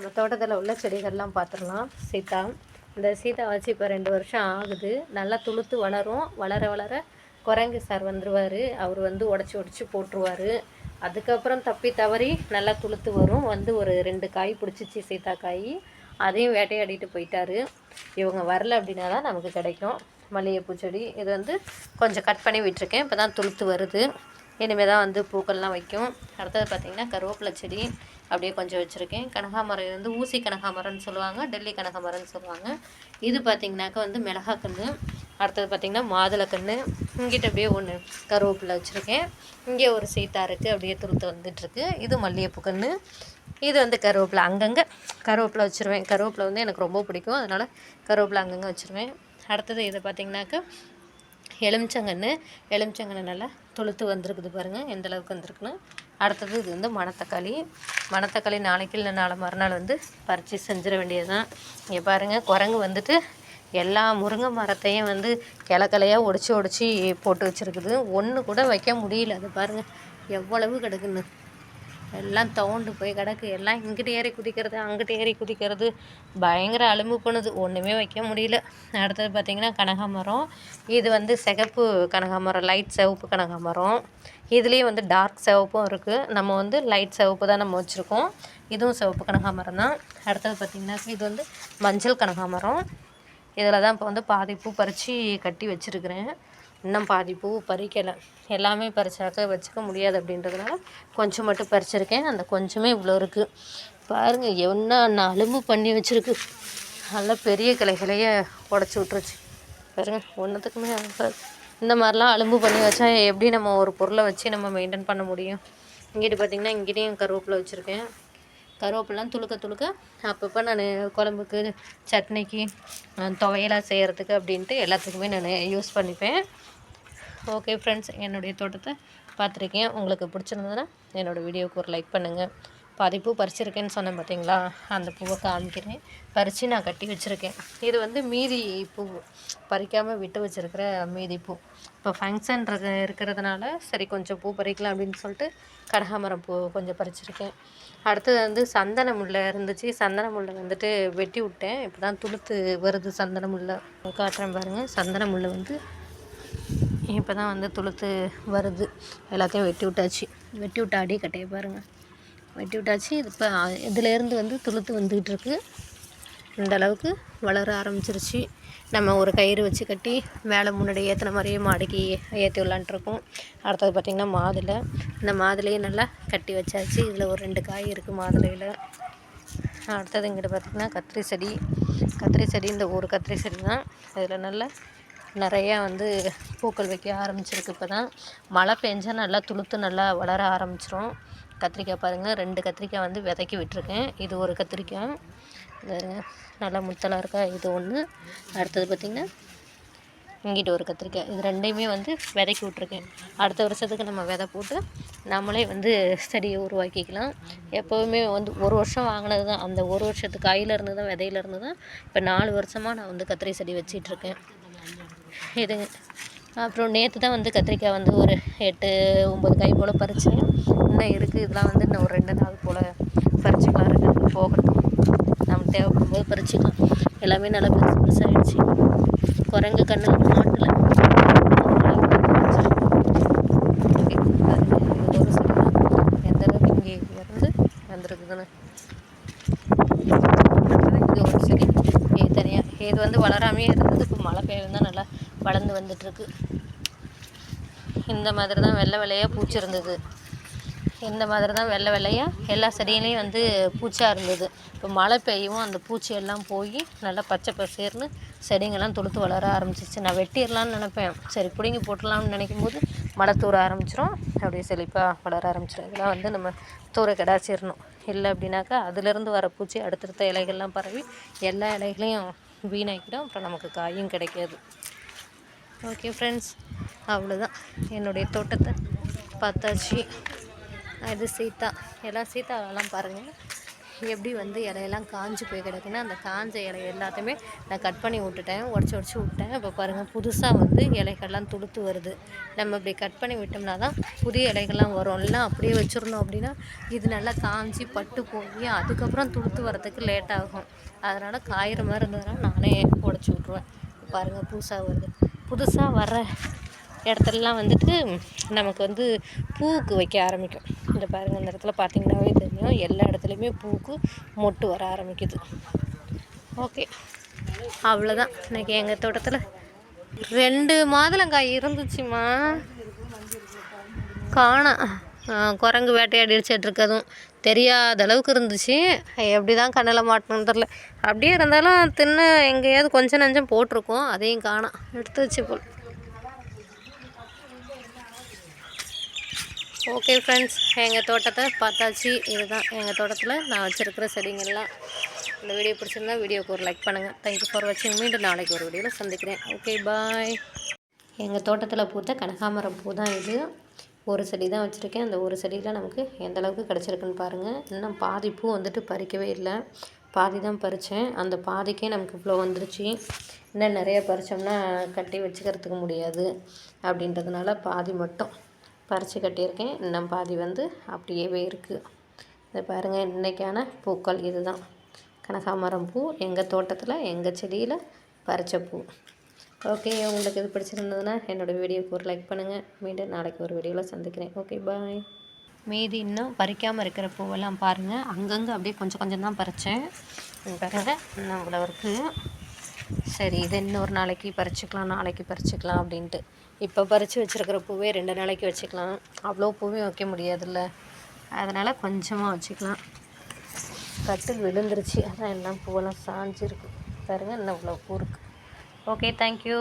நம்ம தோட்டத்தில் உள்ள செடிகள்லாம் பார்த்துடலாம் சீதா இந்த சீதா வச்சு இப்போ ரெண்டு வருஷம் ஆகுது. நல்லா துளுத்து வளரும். வளர வளர குரங்கு சார் வந்துடுவார் அவர் வந்து உடச்சி உடச்சி போட்டுருவார். அதுக்கப்புறம் தப்பி தவறி நல்லா துளுத்து வரும். வந்து ஒரு ரெண்டு காய் பிடிச்சிச்சு சீதா காய். அதையும் வேட்டையாடிட்டு போயிட்டாரு. இவங்க வரல அப்படின்னா தான் நமக்கு கிடைக்கும். மல்லிகைப்பூ செடி. இது வந்து கொஞ்சம் கட் பண்ணி விட்டுருக்கேன். இப்போ தான் துளுத்து வருது. இனிமேல் தான் வந்து பூக்கள்லாம் வைக்கும். அடுத்தது பார்த்திங்கன்னா கருவேப்பிலை செடி அப்படியே கொஞ்சம் வச்சுருக்கேன். கனகாமரம் வந்து ஊசி கனகாமரம்னு சொல்லுவாங்க டெல்லி கனகாமரம்னு சொல்லுவாங்க. இது பார்த்திங்கனாக்கா வந்து மிளகாக்கன்று அடுத்தது பார்த்திங்கன்னா மாதுளக்கன்று இங்கிட்ட அப்படியே ஒன்று கருவேப்பிலை வச்சுருக்கேன். இங்கே ஒரு சீத்தா இருக்குது அப்படியே துளுத்து வந்துட்டுருக்கு. இது மல்லிகைப்பூ கன்று இது வந்து கருவேப்பிலை அங்கங்கே. கருவேப்பிலை வச்சுருவேன். கருவேப்பிலை வந்து எனக்கு ரொம்ப பிடிக்கும் அதனால் கருவேப்பிலை அங்கங்கே வச்சுருவேன். அடுத்தது இதை பார்த்திங்கனாக்கா எலுமிச்சங்கன்று எலுமிச்சங்கன்று நல்லா துளுத்து வந்திருக்குது பாருங்கள் எந்த அளவுக்கு வந்திருக்குன்னு. அடுத்தது இது வந்து மணத்தக்காளி. மணத்தக்காளி நாளைக்கு இல்லை நாளை மறுநாள் வந்து பறித்து செஞ்சிட வேண்டியது தான் இங்கே பாருங்கள் குரங்கு வந்துட்டு எல்லா முருங்கை மரத்தையும் வந்து கிளக்கலையாக ஒடிச்சு ஒடிச்சு போட்டு வச்சுருக்குது. ஒன்று கூட வைக்க முடியல. அது பாருங்கள் எவ்வளவு கிடக்குன்னு. எல்லாம் தோண்டு போய் கிடக்கு. எல்லாம் இங்கிட்டு ஏறி குதிக்கிறது அங்கிட்டு ஏறி குதிக்கிறது. பயங்கர அலும்பு பண்ணுது. ஒன்றுமே வைக்க முடியல. அடுத்தது பார்த்திங்கன்னா கனகாமரம். இது வந்து சிகப்பு கனகாமரம் லைட் சிவப்பு கனகாமரம். இதுலேயும் வந்து டார்க் சிவப்பும் இருக்குது நம்ம வந்து லைட் சிவப்பு தான் நம்ம வச்சுருக்கோம். இதுவும் சிவப்பு கனகாமரம் தான். அடுத்தது பார்த்திங்கன்னா இது வந்து மஞ்சள் கனகாமரம். இதில் தான் இப்போ வந்து பாதி பூ பறித்து கட்டி வச்சுருக்கிறேன். இன்னும் பாதி பூ பறிக்கலை. எல்லாமே பறிச்சாக்க வச்சுக்க முடியாது அப்படின்றதுனால கொஞ்சம் மட்டும் பறிச்சிருக்கேன். அந்த கொஞ்சமே இவ்வளோ இருக்குது பாருங்கள் என்ன அலும்பு பண்ணி வச்சுருக்கு. நல்லா பெரிய கிளைகளையே உடச்சி விட்ருச்சு பாருங்கள் ஒன்றுத்துக்குமே இந்த மாதிரிலாம் அலும்பு பண்ணி வச்சா எப்படி நம்ம ஒரு பொருளை வச்சு நம்ம மெயின்டைன் பண்ண முடியும்? இங்கிட்டு பார்த்திங்கன்னா இங்கிட்டையும் கருவேப்பிலை வச்சுருக்கேன். கருவேப்பிலாம் துளுக்க துளுக்க அப்பப்போ நான் குழம்புக்கு சட்னிக்கு துவையலாக செய்கிறதுக்கு அப்படின்ட்டு எல்லாத்துக்குமே நான் யூஸ் பண்ணிப்பேன். ஓகே ஃப்ரெண்ட்ஸ் என்னுடைய தோட்டத்தை பார்த்துருக்கேன். உங்களுக்கு பிடிச்சிருந்ததுன்னா என்னோடய வீடியோவுக்கு ஒரு லைக் பண்ணுங்கள் பாதி பூ பறிச்சிருக்கேன்னு சொன்னேன் பார்த்தீங்களா? அந்த பூவை காமிக்கிறேன். பறித்து நான் கட்டி வச்சுருக்கேன். இது வந்து மீதி பூ பறிக்காமல் விட்டு வச்சுருக்கிற மீதி பூ. இப்போ ஃபங்க்ஷன் இருக்கிறதுனால சரி கொஞ்சம் பூ பறிக்கலாம் அப்படின்னு சொல்லிட்டு கனகாமரம் பூ கொஞ்சம் பறிச்சிருக்கேன். அடுத்தது வந்து சந்தன முல்லை இருந்துச்சு. சந்தன முல்லை வந்துட்டு வெட்டி விட்டேன். இப்போ தான் துளுத்து வருது சந்தன முல்லை. காட்டுறேன் பாருங்கள் சந்தன முல்லை வந்து இப்போ தான் வந்து துளுத்து வருது. எல்லாத்தையும் வெட்டி விட்டாச்சு. வெட்டி விட்ட அடி கட்டையை பாருங்கள் வெட்டி விட்டாச்சு. இது இப்போ இதுலேருந்து வந்து துளுத்து வந்துக்கிட்டு இருக்கு. இந்த அளவுக்கு வளர ஆரம்பிச்சிருச்சு. நம்ம ஒரு கயிறு வச்சு கட்டி மேலே முன்னாடி ஏற்றின மாதிரியே மாடிக்கு ஏற்றி விடலான்ட்ருக்கோம் அடுத்தது பார்த்திங்கன்னா மாதுளை. இந்த மாதுளையும் நல்லா கட்டி வச்சாச்சு. இதில் ஒரு ரெண்டு காய் இருக்குது மாதுளையில். அடுத்தது இங்கிட்ட பார்த்திங்கன்னா கத்திரி செடி. கத்திரி செடி இந்த ஒரு கத்திரி செடி தான் இதில் நல்லா நிறையா வந்து பூக்கள் வைக்க ஆரம்பிச்சிருக்கு இப்போ தான் மழை பெஞ்சா நல்லா துளுத்து நல்லா வளர ஆரம்பிச்சிரும். கத்திரிக்காய் பாருங்கள் ரெண்டு கத்திரிக்காய் வந்து விதைக்கி விட்டுருக்கேன். இது ஒரு கத்திரிக்காய். நல்லா முத்தலாக இருக்கா? இது ஒன்று அடுத்தது பார்த்திங்கன்னா இங்கிட்ட ஒரு கத்திரிக்காய். இது ரெண்டையுமே வந்து விதைக்கி விட்ருக்கேன் அடுத்த வருஷத்துக்கு நம்ம விதை போட்டு நம்மளே வந்து செடியை உருவாக்கிக்கலாம். எப்போவுமே வந்து ஒரு வருஷம் வாங்கினது தான் அந்த ஒரு வருஷத்து காயிலேருந்து தான் விதையிலேருந்து தான் இப்போ நாலு வருஷமாக நான் வந்து கத்திரி செடி வச்சிட்ருக்கேன் இதுங்க அப்புறம் நேற்று தான் வந்து கத்திரிக்காய் வந்து ஒரு எட்டு ஒம்பது காய் போல் பறிச்சேன் இன்னும் இருக்குது இதெல்லாம் வந்து இன்னும் ஒரு ரெண்டு நாள் போல் பறிச்சுக்கலாம். இருக்குது போகட்டும். நம்ம தேவைப்படும் போது பறிச்சுக்கலாம். எல்லாமே நல்லா பெருசு பெருசாகிடுச்சு குரங்கு கண்ணில் மாட்டில். எந்த இங்கே வந்திருக்குதுன்னு. இது வந்து செடி இது இருந்தது. இப்போ மழை பெய்யும் தான் நல்லா வளர்ந்து வந்துட்டுருக்கு. இந்த மாதிரி தான் வெள்ளை வெள்ளையாக பூச்சி இருந்தது. இந்த மாதிரி தான் வெள்ளை வெள்ளையாக எல்லா செடியிலையும் வந்து பூச்சாக இருந்தது. இப்போ மழை பெய்யவும் அந்த பூச்சி எல்லாம் போய் நல்லா பச்சை பசேர்னு செடிங்கெல்லாம் துளுத்து வளர ஆரம்பிச்சிச்சு நான் வெட்டிடலான்னு நினப்பேன். சரி பிடுங்கி போட்டுடலாம்னு நினைக்கும் போது மழை தூர ஆரம்பிச்சிரும். அப்படியே செழிப்பாக வளர ஆரம்பிச்சிடும் இதெல்லாம் வந்து நம்ம தூர கிடாச்சிடணும் இல்லை அப்படின்னாக்கா அதுலேருந்து வர பூச்சி அடுத்தடுத்த இலைகள்லாம் பரவி எல்லா இலைகளையும் வீணாக்கிடும். அப்புறம் நமக்கு காயும் கிடைக்காது. ஓகே ஃப்ரெண்ட்ஸ் அவ்வளோதான் என்னுடைய தோட்டத்தை பார்த்தாச்சு. இது சீதா. எல்லாம் சீத்தாவெல்லாம் பாருங்கள் எப்படி வந்து இலையெல்லாம் காஞ்சு போய் கிடக்குன்னு அந்த காஞ்ச இலை எல்லாத்தையுமே நான் கட் பண்ணி விட்டுட்டேன். உடச்சி உடச்சி விட்டேன். இப்போ பாருங்கள் புதுசாக வந்து இலைகள்லாம் துளுத்து வருது. நம்ம இப்படி கட் பண்ணி விட்டோம்னா தான் புதிய இலைகள்லாம் வரும். எல்லாம் அப்படியே வச்சுருந்தோம் அப்படின்னா இது நல்லா காஞ்சி பட்டு போய் அதுக்கப்புறம் துளுத்து வரதுக்கு லேட் ஆகும். அதனால் காயிற மாதிரி இருந்ததுன்னா நானே உடச்சி விட்ருவேன் பாருங்கள் புதுசாக வருது. புதுசாக வர்ற இடத்துலலாம் வந்துட்டு நமக்கு வந்து பூவுக்கு வைக்க ஆரம்பிக்கும். இந்த பாருங்கள் இந்த இடத்துல பார்த்தீங்கன்னாவே தெரியும். எல்லா இடத்துலையுமே பூவுக்கு மொட்டு வர ஆரம்பிக்குது. ஓகே. அவ்வளோதான் இன்னைக்கு எங்கள் தோட்டத்தில் ரெண்டு மாதுளங்காய் இருந்துச்சுமா. காணோம் குரங்கு வேட்டையாடி அடிச்சிட்டு இருக்கதும் தெரியாத அளவுக்கு இருந்துச்சு. எப்படி தான் கண்ணில் மாட்டணும்னு தெரில அப்படியே இருந்தாலும் தின்னு எங்கேயாவது கொஞ்சம் நஞ்சம் போட்டிருக்கோம். அதையும் காணாம் எடுத்து வச்சு போல். ஓகே ஃப்ரெண்ட்ஸ் எங்கள் தோட்டத்தை பார்த்தாச்சு. இதுதான் எங்கள் தோட்டத்தில் நான் வச்சுருக்கிற செடிங்கள்லாம் இந்த வீடியோ பிடிச்சிருந்தா வீடியோக்கு ஒரு லைக் பண்ணுங்கள் தேங்க்யூ ஃபார் வாட்சிங் மீண்டும் நாளைக்கு ஒரு வீடியோவில் சந்திக்கிறேன். ஓகே பாய் எங்கள் தோட்டத்தில் பூத்த கனகாமரம் பூ தான் இது. ஒரு செடி தான் வச்சுருக்கேன். அந்த ஒரு செடியில் நமக்கு எந்த அளவுக்கு கிடச்சிருக்குன்னு பாருங்கள் இன்னும் பாதி பூ வந்துட்டு பறிக்கவே இல்லை. பாதி தான் பறித்தேன் அந்த பாதிக்கே நமக்கு இவ்வளோ வந்துருச்சு. இன்னும் நிறைய பறித்தோம்னா கட்டி வச்சுக்கிறதுக்கு முடியாது. அப்படின்றதுனால பாதி மட்டும். பறித்து கட்டியிருக்கேன். இன்னும் பாதி வந்து அப்படியேவே இருக்குது இதை பாருங்கள் இன்றைக்கான பூக்கள் இதுதான். கனகாமரம் பூ எங்கள் தோட்டத்தில் எங்கள் செடியில் பறித்த பூ. ஓகே உங்களுக்கு இது பிடிச்சிருந்ததுன்னா என்னோடய வீடியோக்கு ஒரு லைக் பண்ணுங்கள் மீண்டும் நாளைக்கு ஒரு வீடியோவில் சந்திக்கிறேன். ஓகே பாய் மீதி இன்னும் பறிக்காமல் இருக்கிற பூவெல்லாம் பாருங்கள் அங்கங்கே அப்படியே கொஞ்சம் கொஞ்சம் தான் பறித்தேன் பாருங்கள் இன்னும் இவ்வளோ இருக்குது சரி இது இன்னொரு நாளைக்கு பறிச்சுக்கலாம் நாளைக்கு பறிச்சுக்கலாம் அப்படின்ட்டு. இப்போ பறித்து வச்சுருக்கிற பூவே ரெண்டு நாளைக்கு வச்சுக்கலாம். அவ்வளோ பூவே வைக்க முடியாதுல்ல. அதனால் கொஞ்சமாக வச்சுக்கலாம். கட்டில் விழுந்துருச்சு. அதான் எல்லாம் பூவெல்லாம் சாஞ்சிருக்கு. பாருங்கள் இன்னும் இவ்வளோ பூ இருக்குது ஓகே தேங்க்யூ